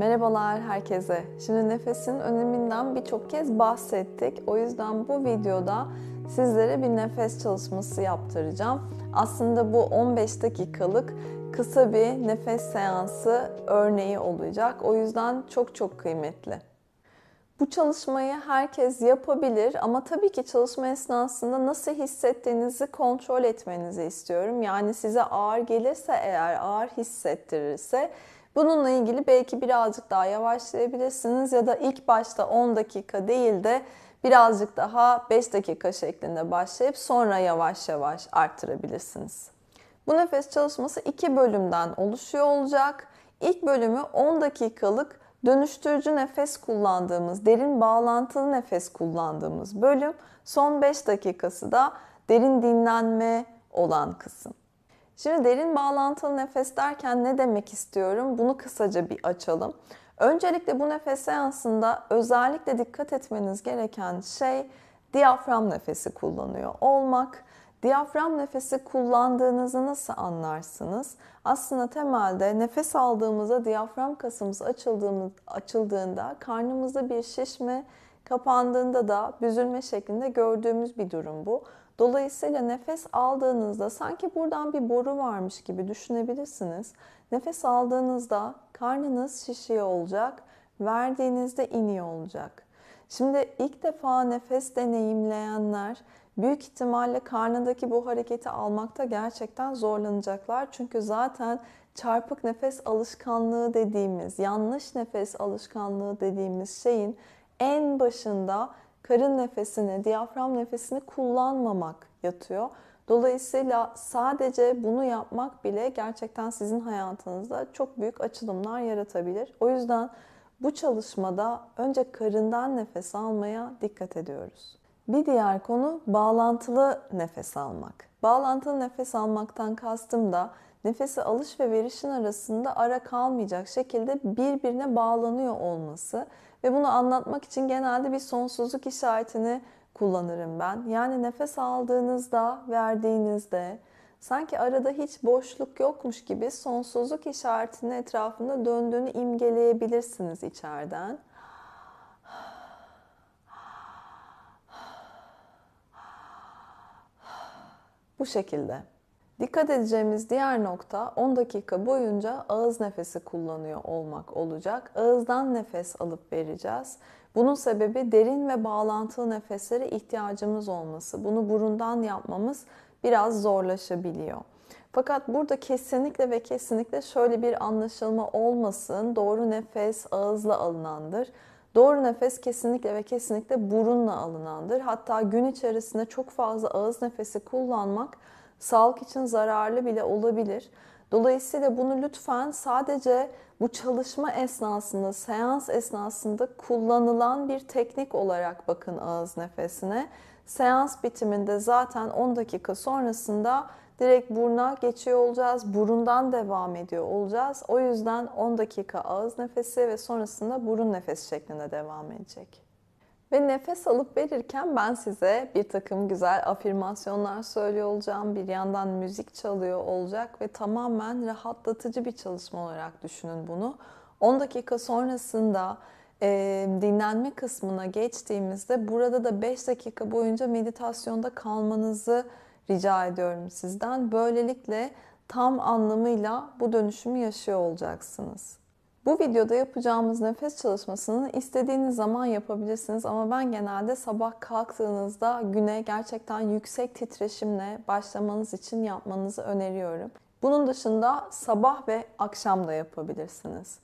Merhabalar herkese. Şimdi nefesin öneminden birçok kez bahsettik. O yüzden bu videoda sizlere bir nefes çalışması yaptıracağım. Aslında bu 15 dakikalık kısa bir nefes seansı örneği olacak. O yüzden çok çok kıymetli. Bu çalışmayı herkes yapabilir ama tabii ki çalışma esnasında nasıl hissettiğinizi kontrol etmenizi istiyorum. Yani size ağır gelirse eğer ağır hissettirirse bununla ilgili belki birazcık daha yavaşlayabilirsiniz ya da ilk başta 10 dakika değil de birazcık daha 5 dakika şeklinde başlayıp sonra yavaş yavaş arttırabilirsiniz. Bu nefes çalışması iki bölümden oluşuyor olacak. İlk bölümü 10 dakikalık dönüştürücü nefes kullandığımız, derin bağlantılı nefes kullandığımız bölüm. Son 5 dakikası da derin dinlenme olan kısım. Şimdi derin bağlantılı nefes derken ne demek istiyorum? Bunu kısaca bir açalım. Öncelikle bu nefes seansında özellikle dikkat etmeniz gereken şey diyafram nefesi kullanıyor olmak. Diyafram nefesi kullandığınızı nasıl anlarsınız? Aslında temelde nefes aldığımızda diyafram kasımız açıldığımız, açıldığında karnımızda bir şişme, kapandığında da büzülme şeklinde gördüğümüz bir durum bu. Dolayısıyla nefes aldığınızda sanki buradan bir boru varmış gibi düşünebilirsiniz. Nefes aldığınızda karnınız şişiyor olacak, verdiğinizde iniyor olacak. Şimdi ilk defa nefes deneyimleyenler büyük ihtimalle karnındaki bu hareketi almakta gerçekten zorlanacaklar. Çünkü zaten çarpık nefes alışkanlığı dediğimiz, yanlış nefes alışkanlığı dediğimiz şeyin en başında karın nefesini, diyafram nefesini kullanmamak yatıyor. Dolayısıyla sadece bunu yapmak bile gerçekten sizin hayatınızda çok büyük açılımlar yaratabilir. O yüzden bu çalışmada önce karından nefes almaya dikkat ediyoruz. Bir diğer konu bağlantılı nefes almak. Bağlantılı nefes almaktan kastım da nefesi alış ve verişin arasında ara kalmayacak şekilde birbirine bağlanıyor olması ve bunu anlatmak için genelde bir sonsuzluk işaretini kullanırım ben. Yani nefes aldığınızda, verdiğinizde sanki arada hiç boşluk yokmuş gibi sonsuzluk işaretinin etrafında döndüğünü imgeleyebilirsiniz içeriden. Bu şekilde. Dikkat edeceğimiz diğer nokta 10 dakika boyunca ağız nefesi kullanıyor olmak olacak. Ağızdan nefes alıp vereceğiz. Bunun sebebi derin ve bağlantılı nefeslere ihtiyacımız olması. Bunu burundan yapmamız biraz zorlaşabiliyor. Fakat burada kesinlikle ve kesinlikle şöyle bir anlaşılma olmasın. Doğru nefes ağızla alınandır. Doğru nefes kesinlikle ve kesinlikle burunla alınandır. Hatta gün içerisinde çok fazla ağız nefesi kullanmak sağlık için zararlı bile olabilir. Dolayısıyla bunu lütfen sadece bu çalışma esnasında, seans esnasında kullanılan bir teknik olarak bakın ağız nefesine. Seans bitiminde zaten 10 dakika sonrasında direkt buruna geçiyor olacağız. Burundan devam ediyor olacağız. O yüzden 10 dakika ağız nefesi ve sonrasında burun nefesi şeklinde devam edecek. Ve nefes alıp verirken ben size bir takım güzel afirmasyonlar söylüyor olacağım. Bir yandan müzik çalıyor olacak ve tamamen rahatlatıcı bir çalışma olarak düşünün bunu. 10 dakika sonrasında e, dinlenme kısmına geçtiğimizde burada da 5 dakika boyunca meditasyonda kalmanızı rica ediyorum sizden. Böylelikle tam anlamıyla bu dönüşümü yaşıyor olacaksınız. Bu videoda yapacağımız nefes çalışmasını istediğiniz zaman yapabilirsiniz ama ben genelde sabah kalktığınızda güne gerçekten yüksek titreşimle başlamanız için yapmanızı öneriyorum. Bunun dışında sabah ve akşam da yapabilirsiniz.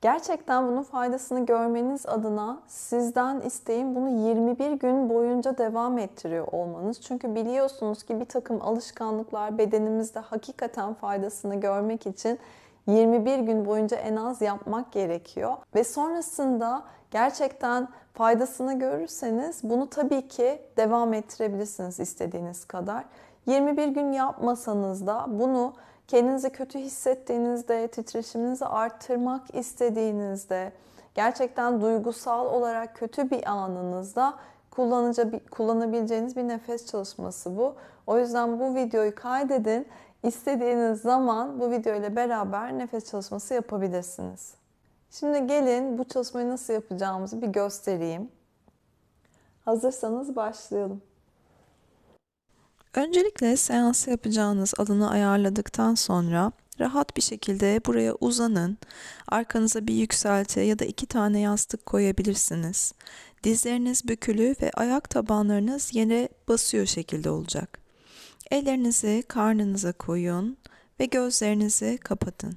Gerçekten bunun faydasını görmeniz adına sizden isteğim bunu 21 gün boyunca devam ettiriyor olmanız. Çünkü biliyorsunuz ki bir takım alışkanlıklar bedenimizde hakikaten faydasını görmek için 21 gün boyunca en az yapmak gerekiyor. Ve sonrasında gerçekten faydasını görürseniz bunu tabii ki devam ettirebilirsiniz istediğiniz kadar. 21 gün yapmasanız da bunu kendinizi kötü hissettiğinizde, titreşiminizi arttırmak istediğinizde, gerçekten duygusal olarak kötü bir anınızda kullanabileceğiniz bir nefes çalışması bu. O yüzden bu videoyu kaydedin. İstediğiniz zaman bu video ile beraber nefes çalışması yapabilirsiniz. Şimdi gelin bu çalışmayı nasıl yapacağımızı bir göstereyim. Hazırsanız başlayalım. Öncelikle seansı yapacağınız alanı ayarladıktan sonra rahat bir şekilde buraya uzanın. Arkanıza bir yükselti ya da iki tane yastık koyabilirsiniz. Dizleriniz bükülü ve ayak tabanlarınız yere basıyor şekilde olacak. Ellerinizi karnınıza koyun ve gözlerinizi kapatın.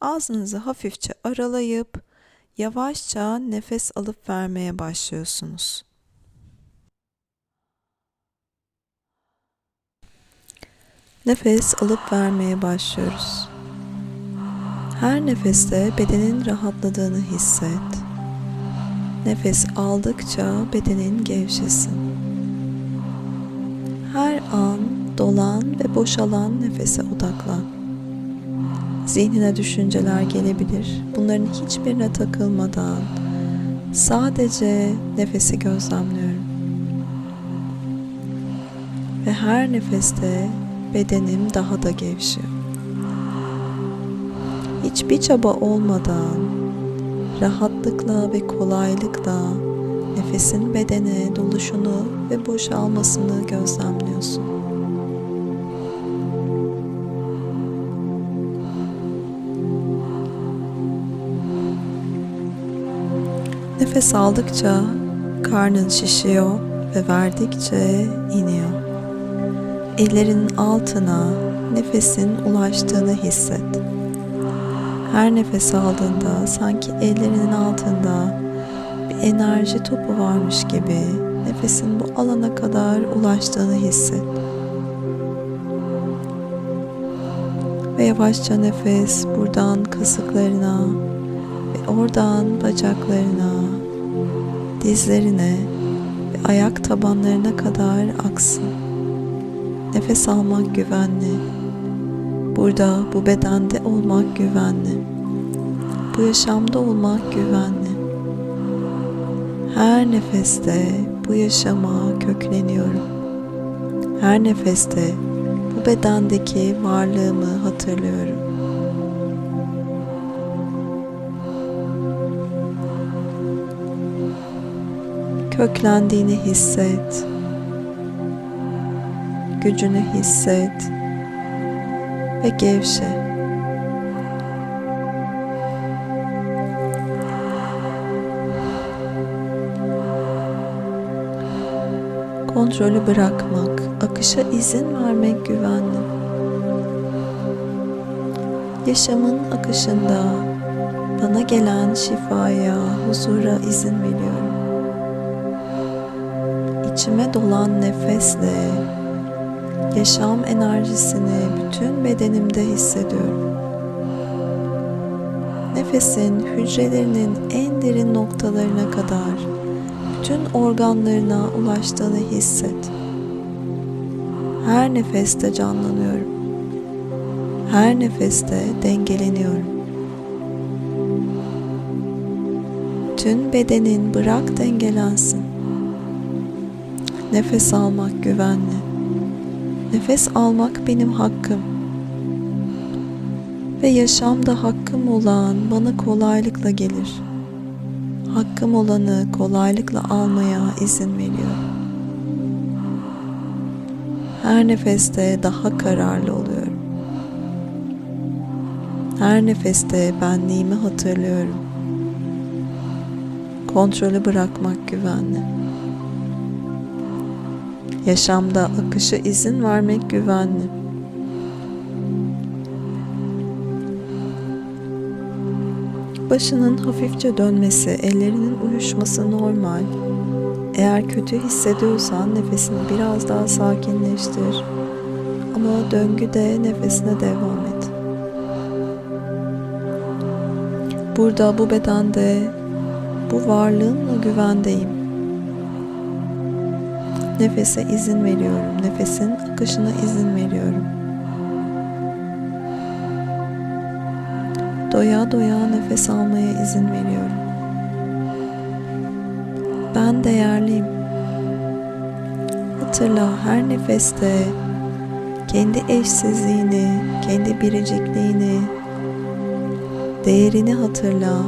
Ağzınızı hafifçe aralayıp yavaşça nefes alıp vermeye başlıyorsunuz. Nefes alıp vermeye başlıyoruz. Her nefeste bedenin rahatladığını hisset. Nefes aldıkça bedenin gevşesin. Her an dolan ve boşalan nefese odaklan. Zihnine düşünceler gelebilir. Bunların hiçbirine takılmadan sadece nefesi gözlemliyorum. Ve her nefeste bedenim daha da gevşiyor. Hiçbir çaba olmadan rahatlıkla ve kolaylıkla nefesin bedene doluşunu ve boşalmasını gözlemliyorsun. Nefes aldıkça karnın şişiyor ve verdikçe iniyor. Ellerin altına nefesin ulaştığını hisset. Her nefes aldığında sanki ellerinin altında bir enerji topu varmış gibi nefesin bu alana kadar ulaştığını hisset. Ve yavaşça nefes buradan kasıklarına oradan bacaklarına, dizlerine ve ayak tabanlarına kadar aksın. Nefes almak güvenli. Burada bu bedende olmak güvenli. Bu yaşamda olmak güvenli. Her nefeste bu yaşama kökleniyorum. Her nefeste bu bedendeki varlığımı hatırlıyorum. Köklendiğini hisset gücünü hisset ve gevşe. Kontrolü bırakmak, akışa izin vermek güvenli. Yaşamın akışında bana gelen şifaya, huzura izin veriyorum. İçime dolan nefesle yaşam enerjisini bütün bedenimde hissediyorum. Nefesin hücrelerinin en derin noktalarına kadar bütün organlarına ulaştığını hisset. Her nefeste canlanıyorum. Her nefeste dengeleniyorum. Tüm bedenin bırak dengelensin. Nefes almak güvenli. Nefes almak benim hakkım. Ve yaşamda hakkım olan bana kolaylıkla gelir. Hakkım olanı kolaylıkla almaya izin veriyorum. Her nefeste daha kararlı oluyorum. Her nefeste benliğimi hatırlıyorum. Kontrolü bırakmak güvenli. Yaşamda akışa izin vermek güvenli. Başının hafifçe dönmesi, ellerinin uyuşması normal. Eğer kötü hissediyorsan nefesini biraz daha sakinleştir. Ama döngüde nefesine devam et. Burada bu bedende bu varlığımla güvendeyim. Nefese izin veriyorum. Nefesin akışına izin veriyorum. Doya doya nefes almaya izin veriyorum. Ben değerliyim. Hatırla her nefeste kendi eşsizliğini, kendi biricikliğini, Değerini hatırla.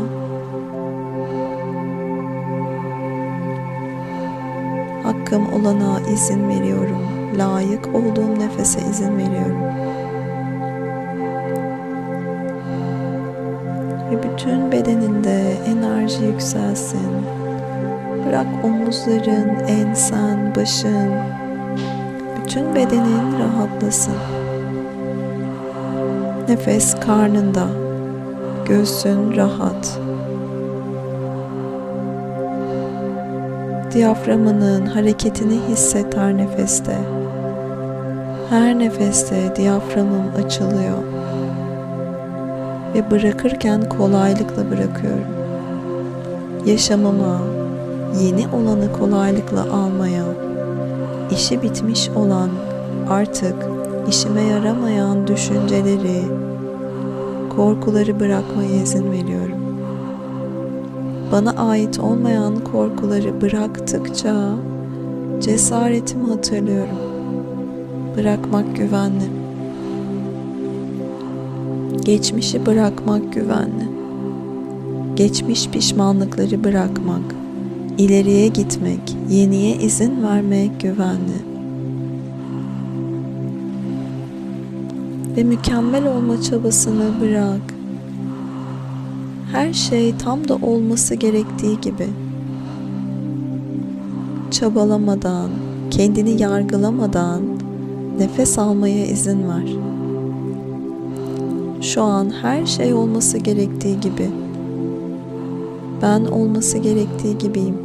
Hakkım olana izin veriyorum. Layık olduğum nefese izin veriyorum. Ve bütün bedeninde enerji yükselsin. Bırak omuzların, ensen, başın, bütün bedenin rahatlasın. Nefes karnında, göğsün rahat. Diyaframının hareketini hisset her nefeste. Her nefeste diyaframım açılıyor. Ve bırakırken kolaylıkla bırakıyorum. Yaşamıma, yeni olanı kolaylıkla almaya, işi bitmiş olan, artık işime yaramayan düşünceleri, korkuları bırakmaya izin veriyorum. Bana ait olmayan korkuları bıraktıkça cesaretimi hatırlıyorum. Bırakmak güvenli. Geçmişi bırakmak güvenli. Geçmiş pişmanlıkları bırakmak, ileriye gitmek, yeniye izin vermek güvenli. Ve mükemmel olma çabasını bırak. Her şey tam da olması gerektiği gibi. Çabalamadan, kendini yargılamadan nefes almaya izin ver. Şu an her şey olması gerektiği gibi. Ben olması gerektiği gibiyim.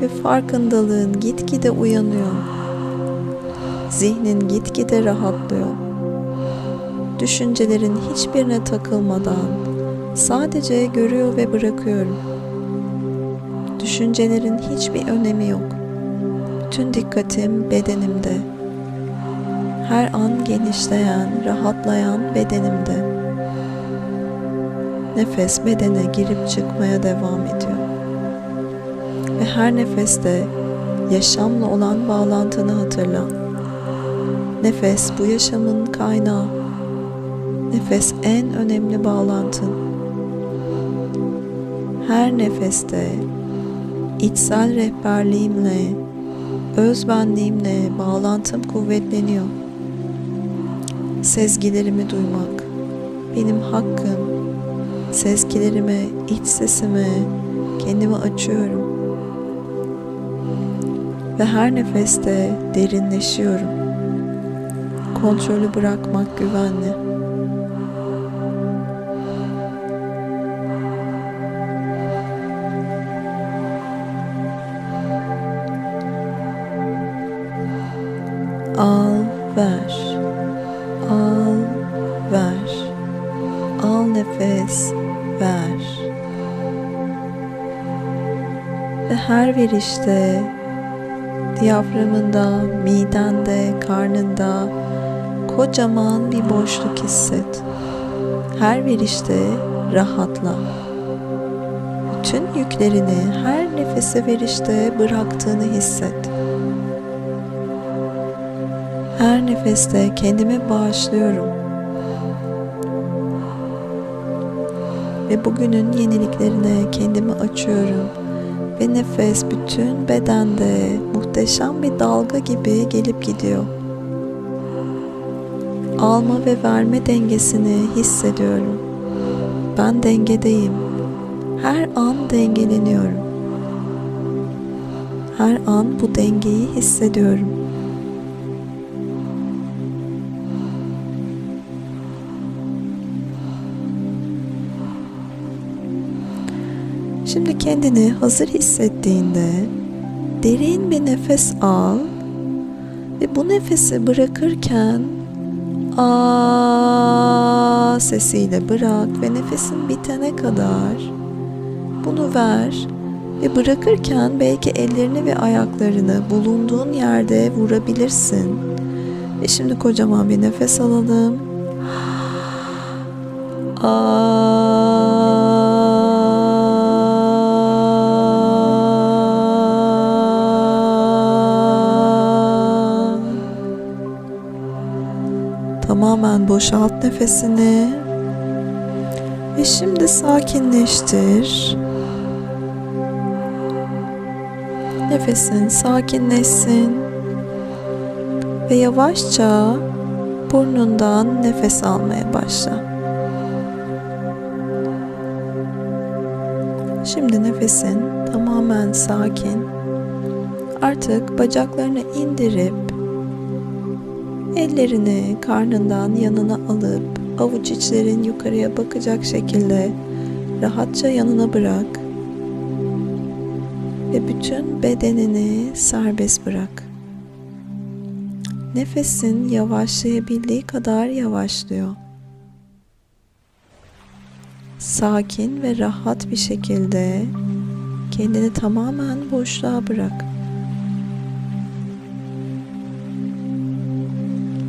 Ve farkındalığın gitgide uyanıyor. Zihnin gitgide rahatlıyor. Düşüncelerin hiçbirine takılmadan sadece görüyor ve bırakıyorum. Düşüncelerin hiçbir önemi yok. Bütün dikkatim bedenimde. Her an genişleyen, rahatlayan bedenimde. Nefes bedene girip çıkmaya devam ediyor. Ve her nefeste yaşamla olan bağlantını hatırla. Nefes bu yaşamın kaynağı. Nefes en önemli bağlantın. Her nefeste içsel rehberliğimle, özbenliğimle bağlantım kuvvetleniyor. Sezgilerimi duymak benim hakkım. Sezgilerime, iç sesime kendimi açıyorum. Ve her nefeste derinleşiyorum. Kontrolü bırakmak güvenli. Al, ver. Al, ver. Al nefes, ver. Ve her verişte diyaframında, midende, karnında kocaman bir boşluk hisset. Her verişte rahatla. Bütün yüklerini her nefese verişte bıraktığını hisset. Her nefeste kendime bağışlıyorum. Ve bugünün yeniliklerine kendimi açıyorum. Ve nefes bütün bedende muhteşem bir dalga gibi gelip gidiyor. Alma ve verme dengesini hissediyorum. Ben dengedeyim. Her an dengeleniyorum. Her an bu dengeyi hissediyorum. Şimdi kendini hazır hissettiğinde derin bir nefes al ve bu nefesi bırakırken a sesiyle bırak ve nefesin bitene kadar bunu ver ve bırakırken belki ellerini ve ayaklarını bulunduğun yerde vurabilirsin. Ve şimdi kocaman bir nefes alalım. Aa. Tamamen boşalt nefesini. Ve şimdi sakinleştir. Nefesin sakinleşsin. Ve yavaşça burnundan nefes almaya başla. Şimdi nefesin tamamen sakin. Artık bacaklarını indirip ellerini karnından yanına alıp avuç içlerin yukarıya bakacak şekilde rahatça yanına bırak ve bütün bedenini serbest bırak. Nefesin yavaşlayabildiği kadar yavaşlıyor. Sakin ve rahat bir şekilde kendini tamamen boşluğa bırak.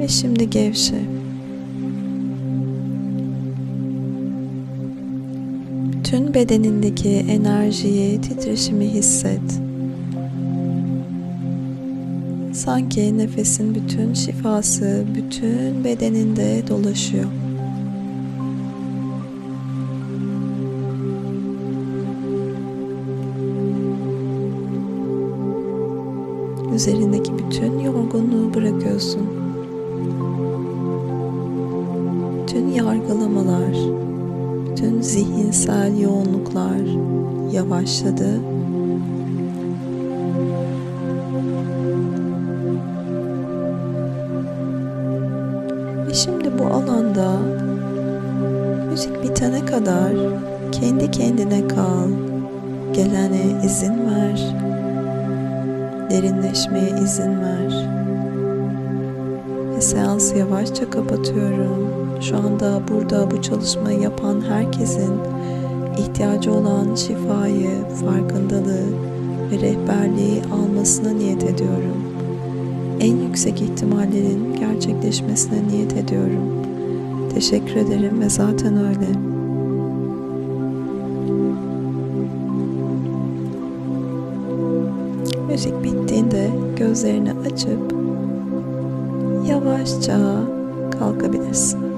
Ve şimdi gevşe. Bütün bedenindeki enerjiyi, titreşimi hisset. Sanki nefesin bütün şifası bütün bedeninde dolaşıyor. Üzerindeki bütün yorgunluğu bırakıyorsun. Yargılamalar, bütün zihinsel yoğunluklar yavaşladı Ve şimdi bu alanda müzik bitene kadar kendi kendine kal. Gelene izin ver. Derinleşmeye izin ver. Ve seansı yavaşça kapatıyorum. Şu anda burada bu çalışmayı yapan herkesin ihtiyacı olan şifayı, farkındalığı ve rehberliği almasına niyet ediyorum en yüksek ihtimallerin gerçekleşmesine niyet ediyorum. Teşekkür ederim ve zaten öyle. Müzik bittiğinde gözlerini açıp yavaşça kalkabilirsin.